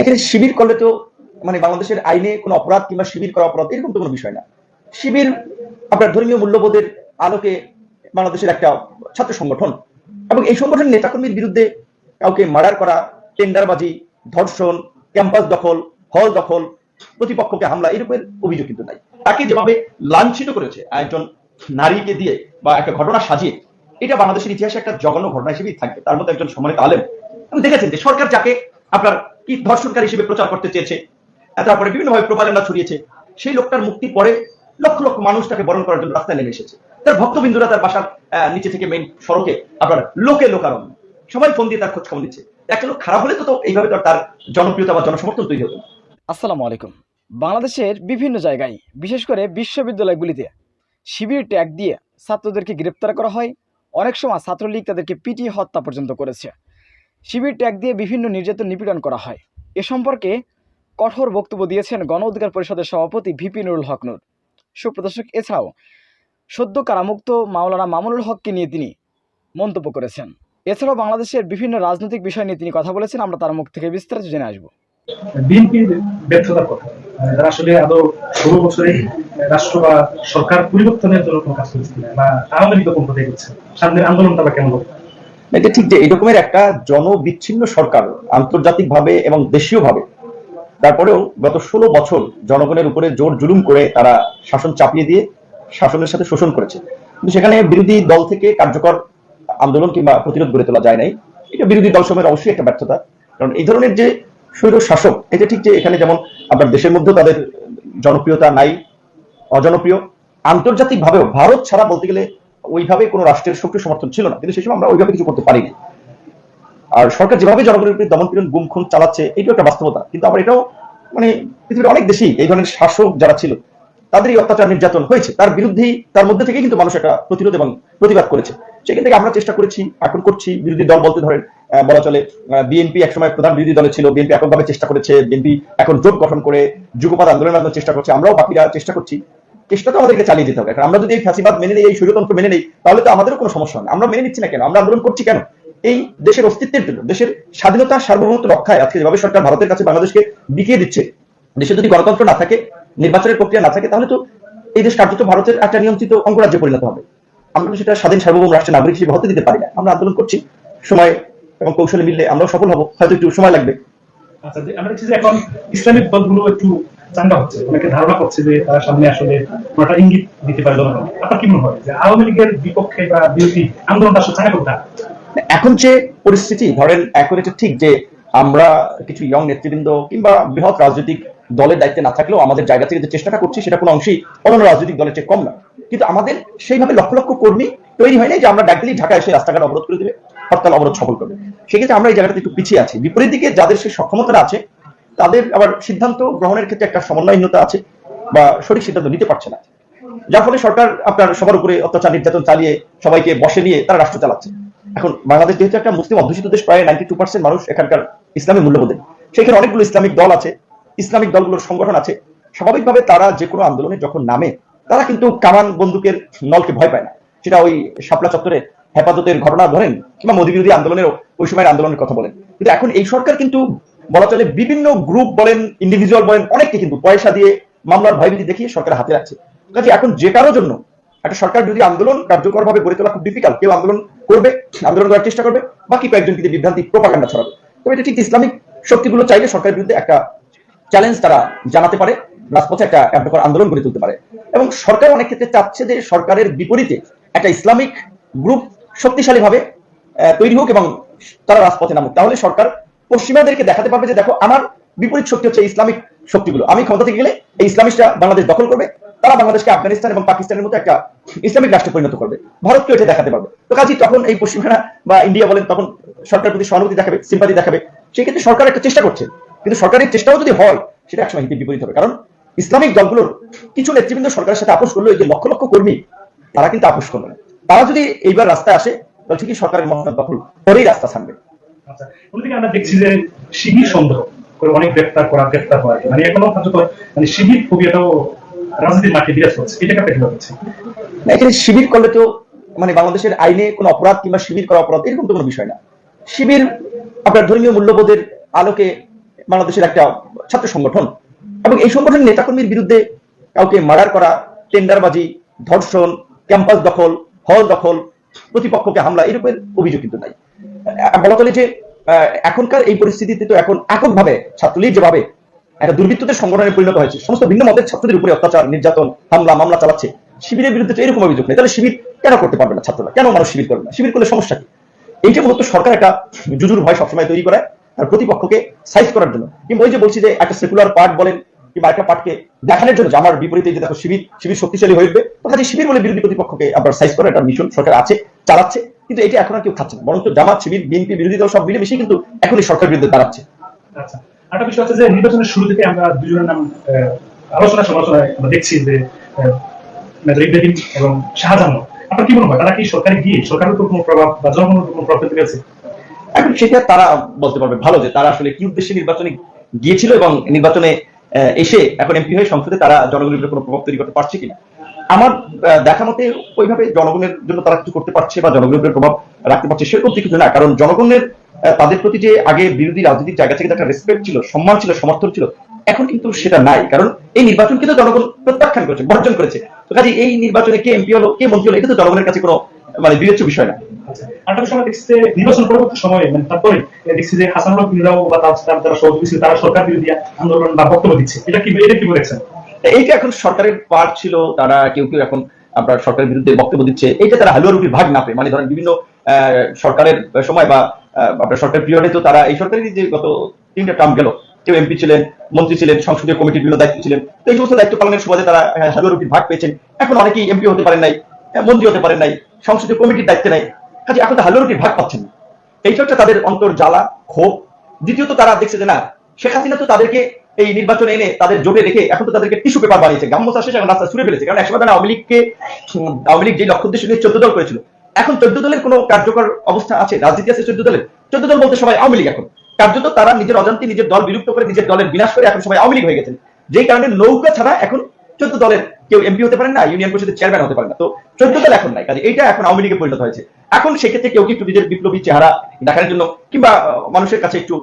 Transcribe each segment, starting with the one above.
এখানে শিবির করলে তো মানে বাংলাদেশের আইনে কোনো অপরাধ কিংবা শিবির করা অপরাধ এরকম তো কোনো বিষয় না। শিবির আপনার ধর্মীয় মূল্যবোধের আলোকে বাংলাদেশের একটা ছাত্র সংগঠন এবং এই সংগঠনের নেতাকর্মীর বিরুদ্ধে কাউকে মার্ডার করা, টেন্ডারবাজি, ধর্ষণ, ক্যাম্পাস দখল, হল দখল, প্রতিপক্ষকে হামলা এরকমের অভিযোগ কিন্তু নাই। তাকে যেভাবে লাঞ্ছিত করেছে একজন নারীকে দিয়ে বা একটা ঘটনা সাজিয়ে, এটা বাংলাদেশের ইতিহাসে একটা জঘন্য ঘটনা হিসেবেই থাকবে। তার মধ্যে একজন সম্মানিত আলেম। দেখেছেন যে সরকার যাকে আপনার কি ধর্ষণকারী হিসেবে প্রচার করতে চেয়েছে? তারপরে বিভিন্নভাবে প্রোপাগান্ডা ছড়িয়েছে। সেই লোকটার মুক্তির পরে লক্ষ লক্ষ মানুষ তাকে বরণ করার জন্য রাস্তায় নেমে এসেছে। তার ভক্তবিন্দুরা তার বাসার নিচে থেকে মেইন সড়কে আপনার লোকে লোকারণ্য। সবাই ফোন দিয়ে তার খোঁজ খবর নিচ্ছে। একটা লোক খারাপ হলে তো এইভাবে তার জনপ্রিয়তা বা জনসমর্থন তৈরি হতো আসসালামু আলাইকুম। বাংলাদেশের বিভিন্ন জায়গায়, বিশেষ করে বিশ্ববিদ্যালয়গুলিতে শিবির ট্যাগ দিয়ে ছাত্রদেরকে গ্রেপ্তার করা হয়। অনেক সময় ছাত্রলীগ তাদেরকে পিটিয়ে হত্যা পর্যন্ত করেছে। শিবির ট্যাগ দিয়ে বিভিন্ন নির্যাতন নিপীড়ন করা হয়। এ সম্পর্কে কঠোর বক্তব্য দিয়েছেন গণ অধিকার পরিষদের সভাপতি ভিপি নুরুল হক নূর। সুপ্রদর্শক, এছাড়াও সদ্য কারামুক্ত মাওলানা মামুনুল হককে নিয়ে তিনি মন্তব্য করেছেন। এছাড়াও বাংলাদেশের বিভিন্ন রাজনৈতিক বিষয় নিয়ে তিনি কথা বলেছেন, আমরা তার মুখ থেকে বিস্তারিত জেনে আসব। বিএনপির ব্যর্থতার কথা তারা এটা ঠিক যে এরকমের একটা জনবিচ্ছিন্ন সরকার আন্তর্জাতিক ভাবে এবং দেশীয় ভাবে তারপরেও গত ষোলো বছর জনগণের উপরে জোর জুলুম করে তারা শাসন চাপিয়ে দিয়ে শাসনের সাথে শোষণ করেছে। কিন্তু সেখানে বিরোধী দল থেকে কার্যকর আন্দোলন কিংবা প্রতিরোধ গড়ে তোলা যায় নাই। এটা বিরোধী দল সময়ের অবশ্যই একটা ব্যর্থতা। কারণ এই ধরনের যে স্বৈর শাসক, এটা ঠিক যে এখানে যেমন আপনার দেশের মধ্যেও তাদের জনপ্রিয়তা নাই, অজনপ্রিয়। আন্তর্জাতিক ভাবেও ভারত ছাড়া বলতে গেলে ওইভাবে কোনো রাষ্ট্রের সক্রিয় সমর্থন ছিল না। কিন্তু সেই সময় আমরা ওইভাবে কিছু করতে পারিনি। আর সরকার যেভাবে জনগণের উপরে দমন পীড়ন, গুম, খুন চালাচ্ছে, এটাও একটা বাস্তবতা। কিন্তু আবার এটাও মানে পৃথিবীর অনেক দেশেই এই ধরনের শাসক যারা ছিল, তাদেরই অত্যাচার নির্যাতন হয়েছে। তার বিরুদ্ধেই, তার মধ্যে থেকেই কিন্তু মানুষ একটা প্রতিরোধ এবং প্রতিবাদ করেছে। সেখান থেকে আমরা চেষ্টা করেছি এখন করছি বিরোধী দল বলতে ধরেন বলা চলে বিএনপি একসময় প্রধান বিরোধী দলে ছিল, বিএনপি এককভাবে চেষ্টা করেছে, বিএনপি এখন জোট গঠন করে যুগপাত আন্দোলনের চেষ্টা করছে, আমরাও বাকিরা চেষ্টা করছি। চেষ্টা তো আমাদেরকে চালিয়ে যেতে হবে। কারণ আমরা যদি এই ফ্যাসিবাদ মেনে নেই, এই স্বৈরতন্ত্র মেনে নেই, তাহলে তো আমাদেরও কোনো সমস্যা হয় আমরা মেনে নিচ্ছি না কেন? আমরা আন্দোলন করছি কেন? এই দেশের অস্তিত্বের জন্য, দেশের স্বাধীনতা, সার্বভৌমত্ব রক্ষায় আজকে যেভাবে সরকার ভারতের কাছে বাংলাদেশকে বিকিয়ে দিচ্ছে, দেশে যদি গণতন্ত্র না থাকে, নির্বাচনের প্রক্রিয়া না থাকে, তাহলে তো এই দেশ কার্যত ভারতের একটা নিয়ন্ত্রিত অঙ্গরাজ্যে পরিণত হবে। আমরা সেটা স্বাধীন সার্বভৌম রাষ্ট্রের নাগরিক হিসেবে হতে দিতে পারি না। আমরা আন্দোলন করছি, সময় এবং কৌশলে মিললে আমরাও সফল হব। হয়তো একটু সময় লাগবে। আচ্ছা আমরা এখন ইসলামিক দলগুলো একটু চাঙ্গা হচ্ছে অনেকে ধারণা করছে যে তারা সামনে আসলে কোনটা ইঙ্গিত দিতে পারে জনগণ। আপনার কি মনে হয় যে আওয়ামী লীগের বিপক্ষে বা বিরোধী আন্দোলনটা আসলে চাঙ্গা করতে এখন যে পরিস্থিতি, ধরেন এখন এটা ঠিক যে আমরা কিছু ইয়ং নেতৃবৃন্দ কিংবা বৃহৎ রাজনৈতিক দলের দায়িত্বে না থাকলেও আমাদের জায়গা থেকে যে চেষ্টাটা করছি সেটা কোনো অংশেই অন্যান্য রাজনৈতিক দলের চেয়ে কম না। কিন্তু আমাদের সেইভাবে লক্ষ লক্ষ কর্মী তৈরি হয়নি যে আমরা ডাকলেই ঢাকা এসে রাস্তাঘাট অবরোধ করে দেবে, হরতাল অবরোধ সফল করবে। সেক্ষেত্রে আমরা এই জায়গাটাতে একটু পিছিয়ে আছি। বিপরীত দিকে যাদের সেই সক্ষমতা আছে তাদের আবার সিদ্ধান্ত গ্রহণের ক্ষেত্রে একটা সমন্বয়হীনতা আছে বা সঠিক সিদ্ধান্ত নিতে পারছে না। যার ফলে সরকার আপনার সবার উপরে অত্যাচার, নির্যাতন চালিয়ে সবাইকে বসে নিয়ে তারা রাষ্ট্র চালাচ্ছে। এখন বাংলাদেশ যেহেতু একটা মুসলিম অধ্যুষিত দেশ, প্রায় নাইনটি টু পার্সেন্ট মানুষ এখানকার ইসলামী মূল্যবোধের। সেখানে অনেকগুলো ইসলামিক দল আছে, ইসলামিক দলগুলোর সংগঠন আছে। স্বাভাবিকভাবে তারা যে কোনো আন্দোলনে যখন নামে, তারা কিন্তু কামান বন্দুকের নলকে ভয় পায় না। সেটা ওই শাপলা চত্বরে হেফাজতের ঘটনা ধরেন কিংবা মোদী বিরোধী আন্দোলনের ওই সময়ের আন্দোলনের কথা বলেন। কিন্তু এখন এই সরকার কিন্তু বলা চলে বিভিন্ন গ্রুপ বলেন ইন্ডিভিজুয়াল বলেন, অনেককে কিন্তু পয়সা দিয়ে মামলার ভয়ভীতি দেখিয়ে সরকার হাতে রাখছে। কাজে এখন যে কারোর জন্য একটা সরকার যদি আন্দোলন কার্যকরভাবে গড়ে তোলা খুব ডিফিকাল্ট কেউ আন্দোলন করবে, আন্দোলন করার চেষ্টা করবে, বাকি কয়েকজন কিন্তু বিভ্রান্তি প্রোপাগান্ডা ছড়াবে। তবে এটা ঠিক ইসলামিক শক্তিগুলো চাইলে সরকারের বিরুদ্ধে একটা চ্যালেঞ্জ তারা জানাতে পারে, রাজপথে একটা কার্যকর আন্দোলন গড়ে তুলতে পারে। এবং সরকার অনেক ক্ষেত্রে চাচ্ছে যে সরকারের বিপরীতে একটা ইসলামিক গ্রুপ শক্তিশালীভাবে তৈরি হোক এবং তারা রাজপথে নামুক। তাহলে সরকার পশ্চিমাদেরকে দেখাতে পারবে যে দেখো, আমার বিপরীত শক্তি হচ্ছে ইসলামিক শক্তিগুলো। আমি ক্ষমতা থেকে গেলে এই ইসলামিস্টরা বাংলাদেশ দখল করবে, তারা বাংলাদেশকে আফগানিস্তান এবং পাকিস্তানের মতো একটা ইসলামিক রাষ্ট্রে পরিণত করবে। ভারতকে এটা দেখাতে পারবে। তো কাজী, তখন এই পশ্চিমারা বা ইন্ডিয়া বলেন, তখন সরকারের প্রতি সহানুভূতি দেখাবে সিম্পাতি দেখাবে সেক্ষেত্রে সরকার একটা চেষ্টা করছে। কিন্তু সরকারের চেষ্টাও যদি হয়, সেটা একসময় হিতে বিপরীত হবে। কারণ ইসলামিক দলগুলোর কিছু নেতৃবৃন্দ সরকারের সাথে আপোষ করল, এই যে লক্ষ লক্ষ কর্মী, তারা কিন্তু আপোষ করবে না। তারা যদি এইবার রাস্তায় আসে, তাহলে ঠিকই সরকারের মহাত্মা দখল করেই রাস্তা ছাড়বে। অন্যদিকে আমরা দেখছি যে শিবির সন্দেহ করে অনেক গ্রেফতার করা গ্রেফতার হয় মানে এখনও মানে শিবির ফোবিয়াটাও রাজনীতির মাঠে বিরাজ করছে। এখানে শিবির করলে তো মানে বাংলাদেশের আইনে কোনো অপরাধ কিংবা শিবির করা অপরাধ এরকম তো কোনো বিষয় না। শিবির আপনার ধর্মীয় মূল্যবোধের আলোকে বাংলাদেশের একটা ছাত্র সংগঠন এবং এই সংগঠনের নেতাকর্মীর বিরুদ্ধে কাউকে মার্ডার করা, টেন্ডারবাজি, ধর্ষণ, ক্যাম্পাস দখল, হল দখল, প্রতিপক্ষকে হামলা এরকমের অভিযোগ কিন্তু নাই। বলা চলে যে এখনকার এই পরিস্থিতিতে তো এখন এককভাবে ছাত্রলীগ যেভাবে একটা দুর্বৃত্তদের সংগঠনে পরিণত হয়েছে, সমস্ত ভিন্ন মতের ছাত্রদের উপরে অত্যাচার, নির্যাতন, হামলা, মামলা চালাচ্ছে, শিবিরের বিরুদ্ধে তো এরকম অভিযোগ নেই। তাহলে শিবির কেন করতে পারবে না ছাত্ররা? কেন মানুষ শিবির করবে না? শিবির করলে সমস্যা কি? এইটা মূলত সরকার একটা জুজুর ভয় সবসময় তৈরি করে তার প্রতিপক্ষকে সাইজ করার জন্য। কিংবা ওই যে বলছি যে একটা সেকুলার পার্ট বলেন কিংবা একটা পার্টকে দেখানোর জন্য যে আমার বিপরীতে যে দেখো শিবির শিবির শক্তিশালী হয়ে উঠবে, তো কাজে শিবির বলে বিরোধী প্রতিপক্ষকে আবার সাইজ করার একটা মিশন সরকার আছে, চালাচ্ছে। কিন্তু এটা এখন আর কেউ খাচ্ছে না। বরঞ্চ জামাত শিবির বিএনপি বিরোধী দল সব মিলেমিশে কিন্তু এখনই সরকার বিরুদ্ধে দাঁড়াচ্ছে। আচ্ছা একটা বিষয় হচ্ছে যে নির্বাচনের শুরু থেকে আমরা দুজনের নাম আলোচনা সমালোচনায় আমরা দেখছি যে মেজর ইব্রাহিম এবং শাহজাহান আপনার কি মনে হয় তারা কি সরকারে গিয়ে সরকারের উপর কোনো প্রভাব বা জনগণের উপর কোনো প্রভাব ফেলতে এখন সেটা তারা বলতে পারবে ভালো যে তারা আসলে কি উদ্দেশ্যে নির্বাচনে গিয়েছিল এবং নির্বাচনে এসে এখন এমপি হয়ে সংসদে তারা জনগণের উপরে কোনো প্রভাব তৈরি করতে পারছে কিনা। আমার দেখা মতে ওইভাবে জনগণের জন্য তারা কিছু করতে পারছে বা জনগণের উপরে প্রভাব রাখতে পারছে সেরকম কিছু না, কারণ জনগণের তাদের প্রতি যে আগে বিরোধী রাজনৈতিক জায়গা থেকে একটা রেসপেক্ট ছিল, সম্মান ছিল, সমর্থন ছিল, এখন কিন্তু সেটা নাই। কারণ এই নির্বাচন কিন্তু জনগণ প্রত্যাখ্যান করেছে, বর্জন করেছে। তো কাজে এই নির্বাচনে কে এমপি হলো, কে মন্ত্রী হলো, এটা তো জনগণের কাছে কোনো মানে বিবেচ্য বিষয় না। আচ্ছা নির্বাচন পরবর্তী সময়ে মানে তারপরে দেখছি যে হাসান হক বা তার সহযোগী ছিল, তারা সরকার বিরোধী আন্দোলন বা বক্তব্য দিচ্ছে। এটা কি এটা কি বলেছেন? এইটা এখন সরকারের পার্ট ছিল, তারা কেউ কেউ এখন আপনার সরকারের বিরুদ্ধে বক্তব্য দিচ্ছে। এইটা তারা হালুয়া রুটির ভাগ না পেয়ে মানে ধরেন বিভিন্ন সরকারের সময় বা আপনার সরকার পিরিয়ডে তো তারা, এই সরকারের যে গত তিনটা টার্ম গেল, কেউ এমপি ছিলেন, মন্ত্রী ছিলেন, সংসদীয় কমিটির বিভিন্ন দায়িত্ব ছিলেন, তো এই সমস্ত দায়িত্ব পালনের সুবাদে তারা হালুয়া রুটির ভাগ পেয়েছেন। এখন অনেকেই এমপি হতে পারেন নাই মন্ত্রী হতে পারেন নাই, সংসদীয় কমিটির দায়িত্বে নাই। কাজে এখন তো হালুয়া রুটির ভাগ পাচ্ছেন এইটা হচ্ছে তাদের অন্তর জ্বালা ক্ষোভ। দ্বিতীয়ত তারা দেখছে যে না, শেখ হাসিনা তো তাদেরকে এই নির্বাচন এনে তাদের জোটে রেখে এখন তো তাদেরকে টিস্যু পেপার বানিয়েছে। গাম্বোসা শেষ এখন রাস্তা ছুড়ে ফেলেছে। কারণ একসময় তারা আওয়ামী লীগকে, আওয়ামী লীগ যে লক্ষ্য উদ্দেশ্য নিয়ে চোদ্দ দল করেছিল, এখন চোদ্দ দলের কোনো কার্যকর অবস্থা আছে? রাজনীতি আছে চোদ্দ দলের? চোদ্দ দল বলতে সবাই আওয়ামী লীগ এখন। কার্যত তারা নিজের অজান্তি নিজের দল বিলুপ্ত করে নিজের দলের বিনাশ করে এখন সবাই আওয়ামী লীগ হয়ে গেছেন। যেই কারণে নৌকা ছাড়া এখন চোদ্দ দলের কেউ এমপি হতে পারেন না ইউনিয়ন পরিষদের চেয়ারম্যান হতে পারেন না। তো চোদ্দ দল এখন নাই কাজে এইটা এখন আওয়ামী লীগে পরিণত হয়েছে। এখন সেক্ষেত্রে কেউ কি একটু নিজের বিপ্লবী চেহারা দেখানোর জন্য কিংবা মানুষের কাছে একটু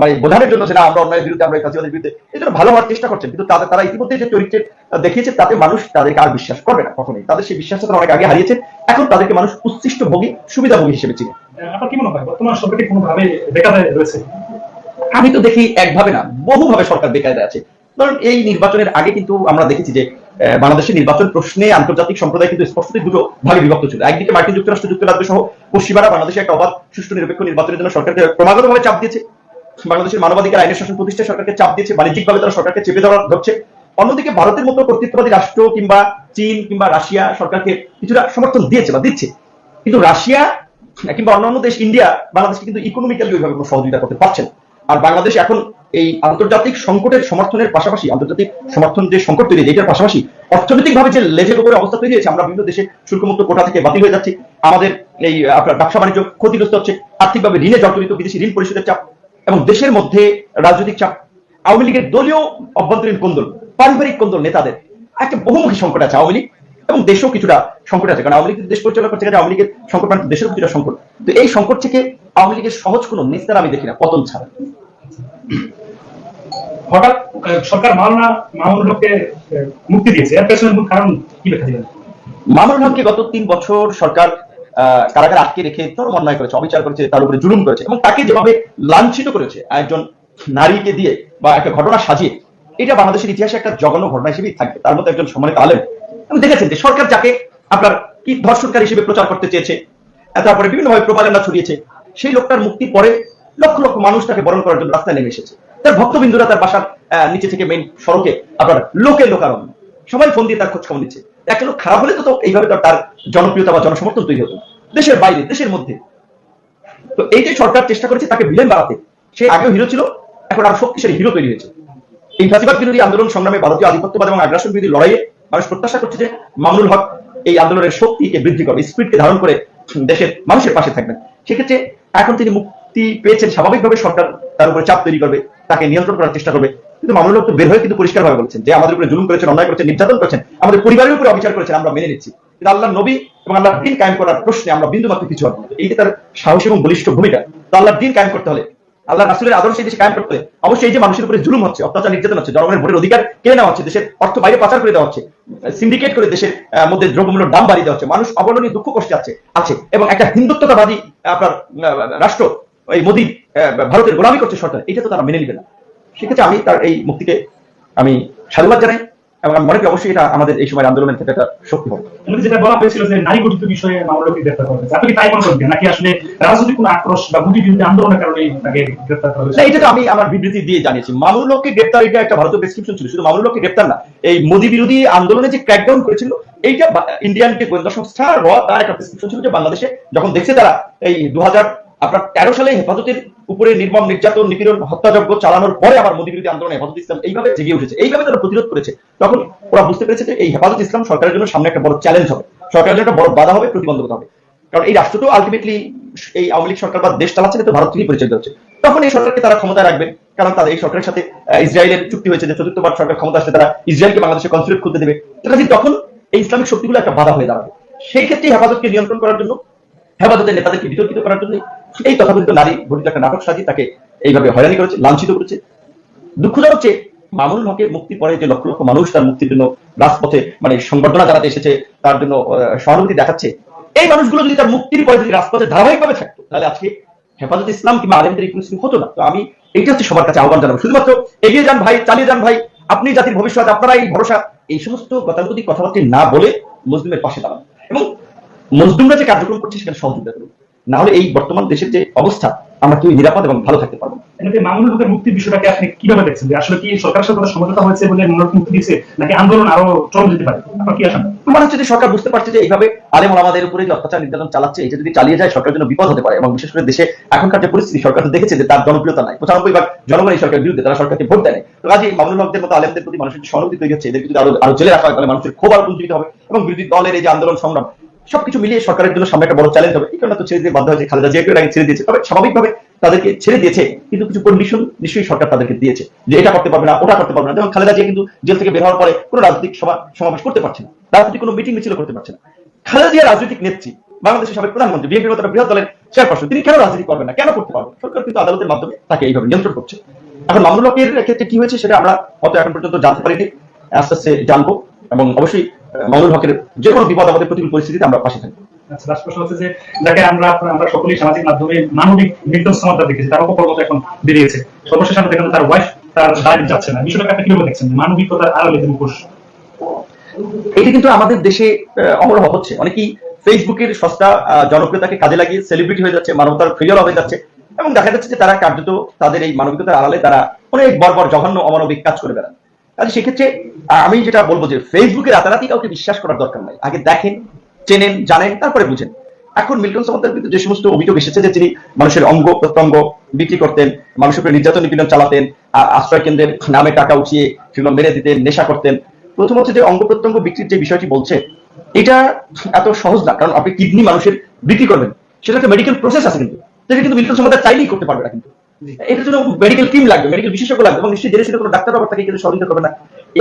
মানে বোঝানোর জন্য যে না আমরা অন্যায়ের বিরুদ্ধে আমরা ফাঁসিবাদের বিরুদ্ধে এই জন্য ভালো হওয়ার চেষ্টা করছেন। কিন্তু তাদের তারা ইতিমধ্যে যে চরিত্রের দেখিয়েছে তাতে মানুষ তাদেরকে আর বিশ্বাস করবে না কখনোই। তাদের সেই বিশ্বাসটা তারা অনেক আগে হারিয়েছে এখন তাদেরকে মানুষ উচ্ছিষ্ট ভোগী সুবিধাভোগী হিসেবে চিনে। আপনার কি মনে হয়? বর্তমান সরকারটি কোনোভাবে বেকারে রয়েছে? আমি তো দেখি একভাবে না বহুভাবে সরকার বেকায়দা আছে। ধরুন এই নির্বাচনের আগে কিন্তু আমরা দেখেছি যে বাংলাদেশের নির্বাচন প্রশ্নে আন্তর্জাতিক সম্প্রদায় কিন্তু স্পষ্টতই দুটো ভাগে বিভক্ত ছিল। একদিকে মার্কিন যুক্তরাষ্ট্র, যুক্তরাজ্য সহ পশ্চিমারা বাংলাদেশে একটা অবাধ, সুষ্ঠু, নিরপেক্ষ নির্বাচনের জন্য সরকারকে ক্রমাগতভাবে চাপ দিয়েছে। বাংলাদেশের মানবাধিকার, আইনের শাসন প্রতিষ্ঠায় সরকারকে চাপ দিয়েছে, বাণিজ্যিকভাবে তারা সরকারকে চেপে ধরা ধরছে। অন্যদিকে ভারতের মতো কর্তৃত্ববাদী রাষ্ট্র কিংবা চীন কিংবা রাশিয়া সরকারকে কিছুটা সমর্থন দিয়েছে বা দিচ্ছে। কিন্তু রাশিয়া কিংবা অন্যান্য দেশ, ইন্ডিয়া বাংলাদেশকে কিন্তু ইকোনমিক্যালি ওইভাবে কোনো সহযোগিতা করতে পারছে না। আর বাংলাদেশ এখন এই আন্তর্জাতিক সংকটের সমর্থনের পাশাপাশি, আন্তর্জাতিক সমর্থন যে সংকট তৈরি এটার পাশাপাশি অর্থনৈতিকভাবে যে লেজের উপরে অবস্থা তৈরি হয়েছে, আমরা বিভিন্ন দেশে শুল্কমুক্ত কোটা থেকে বাতিল হয়ে যাচ্ছি। আমাদের এই আপনার ব্যবসা বাণিজ্য ক্ষতিগ্রস্ত হচ্ছে, আর্থিকভাবে ঋণে জর্জরিত বিদেশি ঋণ পরিশোধের চাপ এবং দেশের মধ্যে রাজনৈতিক চাপ। আওয়ামী লীগের দলীয় অভ্যন্তরীণ কোন্দল, পারিবারিক কোন্দল নেতাদের একটা বহুমুখী সংকট আছে আওয়ামী লীগ এবং দেশেও কিছুটা সংকট আছে। কারণ আওয়ামী লীগ দেশ পরিচালনা করছে আওয়ামী লীগের সংকট মানে দেশের কিছুটা সংকট। তো এই সংকট থেকে আওয়ামী লীগের সহজ কোনো নিস্তার আমি দেখি না পতন ছাড়া। হঠাৎ সরকার মাওলানা মামুনুল হককে মুক্তি দিয়েছে। এর পেছনে মূল কারণ কি দিবেন মামুনুল হককে গত তিন বছর সরকার কারাগারে আটকে রেখে চরম অন্যায় করেছে অবিচার করেছে তার উপরে জুলুম করেছে এবং তাকে যেভাবে লাঞ্ছিত করেছে একজন নারীকে দিয়ে বা একটা ঘটনা সাজিয়ে এটা বাংলাদেশের ইতিহাসে একটা জঘন্য ঘটনা হিসেবেই থাকবে। তার মধ্যে একজন সম্মানিত আলেম। এবং দেখেছেন যে সরকার যাকে আপনার কি ধর্ষণকারী হিসেবে প্রচার করতে চেয়েছে তারপরে বিভিন্নভাবে প্রপাগান্ডা ছড়িয়েছে সেই লোকটার মুক্তি পরে লক্ষ লক্ষ মানুষ তাকে বরণ করার জন্য রাস্তায় নেমে এসেছে। তার ভক্তবিন্দুরা তার বাসার নিচে থেকে মেইন সড়কে আপনার লোকে লোকারণ্য। সবাই ফোন দিয়ে তার খোঁজ খবর নিচ্ছে। একটা লোক খারাপ হলে তো এইভাবে তার জনপ্রিয়তা বা জনসমর্থন তৈরি হতো। দেশের বাইরে, দেশের মধ্যে। তো এই যে সরকার চেষ্টা করেছে তাকে ভিলেন বাড়াতে সে আগেও হিরো ছিল, এখন আরও শক্তিশালী হিরো তৈরি হয়েছে। এই ফাঁসিবাদ বিরোধী আন্দোলন সংগ্রামে ভারতীয় আধিপত্যবাদ এবং আগ্রাসন বিরোধী লড়াইয়ে মানুষ প্রত্যাশা করছে যে মামুনুল হক এই আন্দোলনের শক্তিকে বৃদ্ধি করবে স্পিডকে ধারণ করে দেশের মানুষের পাশে থাকবেন। সেক্ষেত্রে এখন তিনি মুক্তি পেয়েছেন স্বাভাবিকভাবে সরকার তার উপরে চাপ তৈরি করবে, তাকে নিয়ন্ত্রণ করার চেষ্টা করবে। কিন্তু মামুনুল হক তো বের হয়ে কিন্তু পরিষ্কারভাবে বলছেন যে আমাদের উপরে জুলুম করেছেন, অন্যায় করেছেন, নির্যাতন করেছেন, আমাদের পরিবারের উপরে অবিচার করেছেন, আমরা মেনে নিচ্ছি। কিন্তু আল্লাহ নবী এবং আল্লাহ দিন কায়েম করার প্রশ্নে আমরা বিন্দু মাত্র কিছু হবে। এই যে তার সাহস এবং বলিষ্ঠ ভূমিকা। তো আল্লাহ দিন কায়েম করতে হলে আল্লাহ রাসুলের আদর্শ দেশে কায়েম করতে অবশ্যই এই যে মানুষের উপরে জুলুম হচ্ছে, অত্যাচার নির্যাতন হচ্ছে, জনগণের ভোটের অধিকার কেড়ে নেওয়া হচ্ছে, দেশের অর্থ বাইরে পাচার করে দেওয়া হচ্ছে সিন্ডিকেট করে দেশের মধ্যে দ্রব্যমূল্যের দাম বাড়িয়ে দেওয়া হচ্ছে, মানুষ অবর্ণনীয় দুঃখ কষ্টে আছে আছে। এবং একটা হিন্দুত্বতাবাদী আপনার রাষ্ট্র এই মোদী ভারতের গোলামি করছে সরকার, এটা তো তারা মেনে নিবে না। সেক্ষেত্রে আমি তার এই মুক্তিকে আমি সাধুবাদ জানাই। এবং আমি মনে করি অবশ্যই এটা আমাদের এই সময় আন্দোলনের ক্ষেত্রে একটা শক্তি হবে। যেটা বলা হয়েছিল যে নারী গঠিত বিষয়ে মামলাকে গ্রেফতার করা হয়েছে আপনি তাই মনে করেন নাকি আসলে রাজনৈতিক কোনো আক্রোশ বা বিরোধী আন্দোলনের কারণে তাকে গ্রেফতার করা হয়েছে? এটা তো আমি আমার বিবৃতি দিয়ে জানিয়েছি। মামুনুল হককে গ্রেপ্তার এটা একটা ভারতীয় প্রেসক্রিপশন ছিল শুধু মামুনুল হককে গ্রেপ্তার না এই মোদী বিরোধী আন্দোলনে যে ক্র্যাকডাউন করেছিল এইটা ইন্ডিয়ান যে গোয়েন্দা সংস্থা র তার একটা প্রেসক্রিপশন ছিল যে বাংলাদেশে যখন দেখছে তারা এই দু হাজার আপনার তেরো সালে হেফাজতের উপরে নির্মম, নির্যাতন, নিপীড়ন, হত্যাযজ্ঞ চালানোর পরে আবার মোদী বিরোধী আন্দোলনে হেফাজত ইসলাম এইভাবে জেগে উঠেছে, এইভাবে তারা প্রতিরোধ করেছে। তখন ওরা বুঝতে পেরেছে যে এই হেফাজত ইসলাম সরকারের জন্য সামনে একটা বড় চ্যালেঞ্জ হবে। সরকারের জন্য একটা বড় বাধা হবে, প্রতিবন্ধকতা হবে। কারণ এই রাষ্ট্র তো আলটিমেটলি এই আওয়ামী লীগ সরকার বা দেশ চালাচ্ছে না, তো ভারত থেকেই পরিচালিত হচ্ছে। তখন এই সরকারকে তারা ক্ষমতায় রাখবেন কারণ তাদের এই সরকারের সাথে ইসরায়েলের চুক্তি হয়েছে যে চতুর্থবার সরকার ক্ষমতা আসলে তারা ইসরায়েলকে বাংলাদেশে কনসুলেট খুলতে দেবে। কাজে তখন এই ইসলামিক শক্তিগুলো একটা বাধা হয়ে দাঁড়াবে। সেই ক্ষেত্রে হেফাজতকে নিয়ন্ত্রণ করার জন্য, হেফাজতের নেতাদেরকে বিতর্কিত করার জন্য এই তথাকথিত নারী গঠিত একটা নাটক সাজিয়ে তাকে এইভাবে হয়রানি করেছে, লাঞ্ছিত করেছে। দুঃখজনক হচ্ছে, মামুনুল হকের মুক্তি পরে যে লক্ষ লক্ষ মানুষ তার মুক্তির জন্য রাজপথে মানে সংবর্ধনা জানাতে এসেছে, তার জন্য সহানুভূতি দেখাচ্ছে, এই মানুষগুলো যদি তার মুক্তির পরে যদি রাজপথে ধারাবাহিকভাবে থাকতো, তাহলে আজকে হেফাজত ইসলাম কিংবা আলেমদের পরিস্থিতি হতো না। তো আমি এইটা হচ্ছে সবার কাছে আহ্বান জানাব। শুধুমাত্র এগিয়ে যান ভাই, চালিয়ে যান ভাই, আপনি জাতির ভবিষ্যৎ আপনারা এই ভরসা, এই সমস্ত গতানুগতিক কথাবার্তা না বলে মুসলিমের পাশে দাঁড়ান। এবং মজদুমরা যে কার্যক্রম করছে সেখানে সহযোগিতা করুন। না হলে এই বর্তমান দেশের যে অবস্থা আমরা কেউ নিরাপদ এবং ভালো থাকতে পারব না। মামুনুল হকের মুক্তির বিষয়টাকে আপনি কীভাবে দেখছেন আসলে কি সরকারের সাথে সমঝোতা হয়েছে বলে মুক্তি দিয়েছে নাকি আন্দোলন আরও চরম যেতে পারে আপনার কি হচ্ছে যে সরকার বুঝতে পারছে যে এইভাবে আলেম আমাদের উপরে যে অত্যাচার নির্যাতন চালাচ্ছে এটা যদি চালিয়ে যায় সরকারের জন্য বিপদ হতে পারে এবং বিশেষ করে দেশে এখনকার যে পরিস্থিতি সরকার দেখেছে যে তার জনপ্রিয়তা নাই পঁচানব্বই ভাগ জনগণ এই সরকারের বিরুদ্ধে তারা সরকারকে ভোট দেয়। তো কাজে মামুনুল হকদের মতো আলেমদের প্রতি মানুষের সহানুভূতি তৈরি হচ্ছে এদেরকে যদি আরও আরও জেলে রাখা হয় তাহলে মানুষের খুব আরও পুঞ্জীবিত হবে এবং বিরোধী দলের এই যে আন্দোলন সংগ্রাম সবকিছু মিলিয়ে সরকারের জন্য সামনে একটা বড় চ্যালেঞ্জ হবে। এই কারণে তো ছেড়ে দিয়ে বাধ্য হয়েছে, খালেদা জিয়াকে আগে ছেড়ে দিয়েছে। তবে স্বাভাবিকভাবে তাদেরকে ছেড়ে দিয়েছে, কিন্তু কিছু কন্ডিশন নিশ্চয়ই সরকার তাদেরকে দিয়েছে, যে এটা করতে পারবে না, ওটা করতে পারবে না। যেমন খালেদা জিয়া কিন্তু জেল থেকে বের হওয়ার পরে কোনো রাজনৈতিক সভা, সমাবেশ করতে পারছে না। রাজনৈতিক কোনো মিটিং মিছিল করতে পারছে না। খালেদা জিয়া রাজনৈতিক নেত্রী, বাংলাদেশের সাবেক প্রধানমন্ত্রী, বিএনপির মতো বৃহৎ দলের চেয়ারপারসন তিনি কেন রাজনীতি করবেন না? কেন করতে পারবেন সরকার কিন্তু আদালতের মাধ্যমে তাকে এইভাবে নিয়ন্ত্রণ করছে। এখন হকের ক্ষেত্রে কি হয়েছে সেটা আমরা হয়তো এখন পর্যন্ত জানতে পারিনি। আস্তে আস্তে জানব এবং অবশ্যই মামুনুল হকের যে কোনো বিপদ আমাদের প্রতিকূল পরিস্থিতিতে আমরা পাশে থাকব। আচ্ছা লাস্ট প্রশ্ন হচ্ছে যে যাকে আমরা আমরা সকলেই সামাজিক মাধ্যমে মানবিক নির্দোষ সমাজটা দেখেছি তার এখন বেরিয়েছে। সর্বশেষ আমরা দেখলাম তার ওয়াইফ তার দাঁড়িয়ে যাচ্ছে না। বিষয়টাকে আপনি কীভাবে দেখছেন? মানবিকতার আড়ালে যে মুখোশ এটা কিন্তু আমাদের দেশে অমরহ হচ্ছে। অনেকেই ফেসবুকের সস্তা জনপ্রিয়তাকে কাজে লাগিয়ে সেলিব্রিটি হয়ে যাচ্ছে মানবতার ফিরিয়াল হয়ে যাচ্ছে এবং দেখা যাচ্ছে যে তারা কার্যত তাদের এই মানবিকতার আড়ালে তারা অনেক বর্বর জঘন্য অমানবিক কাজ করে বেড়ান কাজে সেক্ষেত্রে আমি যেটা বলব যে ফেসবুকে রাতারাতি কাউকে বিশ্বাস করার দরকার নাই। আগে দেখেন, চেনেন, জানেন, তারপরে বুঝেন। এখন মিল্টন সমাদার বিরুদ্ধে যে সমস্ত অভিযোগ এসেছে যে তিনি মানুষের অঙ্গ, প্রত্যঙ্গ বিক্রি করতেন, মানুষের উপরে নির্যাতন নিপীড়ন চালাতেন আশ্রয় কেন্দ্রের নামে টাকা উঠিয়ে সেগুলো মেরে দিতেন, নেশা করতেন। প্রথম হচ্ছে যে অঙ্গ, প্রত্যঙ্গ বিক্রির যে বিষয়টি বলছে, এটা এত সহজ না, কারণ আপনি কিডনি মানুষের বিক্রি করবেন। সেটা একটা মেডিকেল প্রসেস আছে কিন্তু। যেটা কিন্তু মিল্টন সমাদার চাইলেই করতে পারবে না কিন্তু। এটার জন্য মেডিকেল টিম লাগবে মেডিকেল বিশেষজ্ঞ লাগবে এবং নিশ্চয়ই কোনো ডাক্তার তাকে কিন্তু সহযোগিতা করবে না।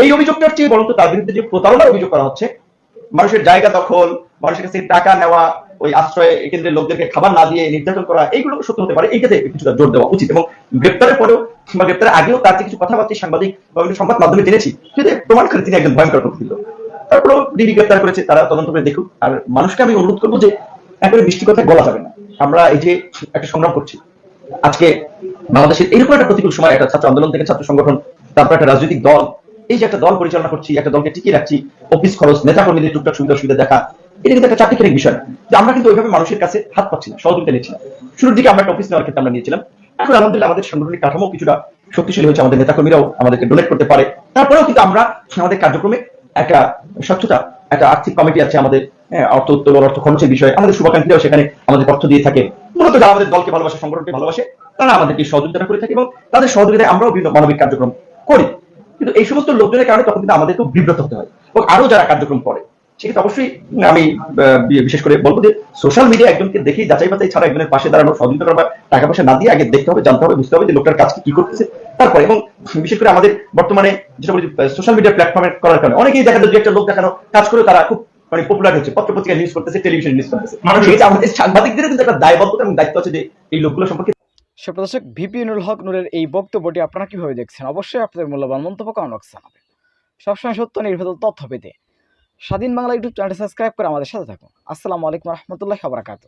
এই অভিযোগটার চেয়ে বরং তার বিরুদ্ধে যে প্রতারণার অভিযোগ করা হচ্ছে, মানুষের জায়গা দখল, মানুষের কাছে টাকা নেওয়া, ওই আশ্রয় কেন্দ্রের লোকদেরকে খাবার না দিয়ে নির্যাতন করা, এইগুলো সত্য হতে পারে। এইটাতে কিছুটা জোর দেওয়া উচিত এবং গ্রেপ্তারের পরেও কিংবা গ্রেপ্তারের আগেও তার কিছু কথাবার্তা সাংবাদিক বা সংবাদ মাধ্যমে জেনেছি সেটা প্রমাণ করে তিনি একজন ভয়ঙ্কর প্রকৃত। তারপরেও ডিবি গ্রেপ্তার করেছে, তারা তদন্ত করে দেখুক। আর মানুষকে আমি অনুরোধ করব যে একেবারে মিষ্টি কথায় বলা যাবে না। আমরা এই যে একটা সংগ্রাম করছি আজকে বাংলাদেশের এরকম একটা প্রতিকূল সময় একটা ছাত্র আন্দোলন থেকে ছাত্র সংগঠন তারপর একটা রাজনৈতিক দল এই যে একটা দল পরিচালনা করছি একটা দলকে টিকিয়ে রাখছি অফিস খরচ নেতা কর্মীদের টুকটাক সুবিধা সুবিধা দেখা এটা কিন্তু একটা চাকরিখানিক বিষয়। যে আমরা কিন্তু ওইভাবে মানুষের কাছে হাত পাচ্ছি না সহযোগিতা নিচ্ছি শুরুর দিকে আমরা একটা অফিস নেওয়ার ক্ষেত্রে আমরা নিয়েছিলাম। এখন আলহামদুলিল্লাহ আমাদের সাংগঠনিক কাঠামো কিছুটা শক্তিশালী হয়েছে আমাদের নেতাকর্মীরাও আমাদেরকে ডোনেট করতে পারে। তারপরেও কিন্তু আমরা আমাদের কার্যক্রমে একটা স্বচ্ছতা একটা আর্থিক কমিটি আছে আমাদের হ্যাঁ, অর্থ উত্তোলন অর্থ খরচের বিষয়ে আমাদের শুভাকাঙ্ক্ষীরাও সেখানে আমাদের অর্থ দিয়ে থাকে। মূলত যারা আমাদের দলকে ভালোবাসে, সংগঠনকে ভালোবাসে, তারা আমাদেরকে সহযোগিতা করে থাকে এবং তাদের সহযোগিতায় আমরাও বিভিন্ন মানবিক কার্যক্রম করি। কিন্তু এই সমস্ত লোকজনের কারণে তখন কিন্তু আমাদেরকে বিব্রত হতে হয় এবং আরও যারা কার্যক্রম করে, সেক্ষেত্রে অবশ্যই আমি বিশেষ করে বলব যে সোশ্যাল মিডিয়া একজনকে দেখেই যাচাই বাছাই ছাড়া একজনের পাশে দাঁড়ানো সহযোগিতা করা টাকা পয়সা না দিয়ে আগে দেখতে হবে, জানতে হবে, বুঝতে হবে যে লোকটার কাজ কি করতেছে। তারপরে এবং বিশেষ করে আমাদের বর্তমানে যেটা বলি সোশ্যাল মিডিয়া প্ল্যাটফর্মে করার কারণে অনেকেই দেখা যায় যে একটা লোক দেখানো কাজ করে তারা খুব মানে পপুলার হচ্ছে পত্র পত্রিকা নিউজ করতেছে টেলিভিশন নিউজ করতেছে। মানুষ- সেটা আমাদের সাংবাদিকদের কিন্তু একটা দায়বদ্ধতা এবং দায়িত্ব আছে যে এই লোকগুলো সম্পর্কে সুপ্রদর্শক ভিপি নুরুল হক নুরের এই বক্তব্যটি আপনারা কীভাবে দেখছেন? অবশ্যই আপনাদের মূল্যবান মন্তব্য কমেন্ট বক্সে জানাবেন। সবসময় সত্য নির্ভর তথ্য পেতে স্বাধীন বাংলা ইউটিউব চ্যানেলটি সাবস্ক্রাইব করে আমাদের সাথে থাকুন। আসসালামু আলাইকুম রহমতুল্লাহ বারাকাতু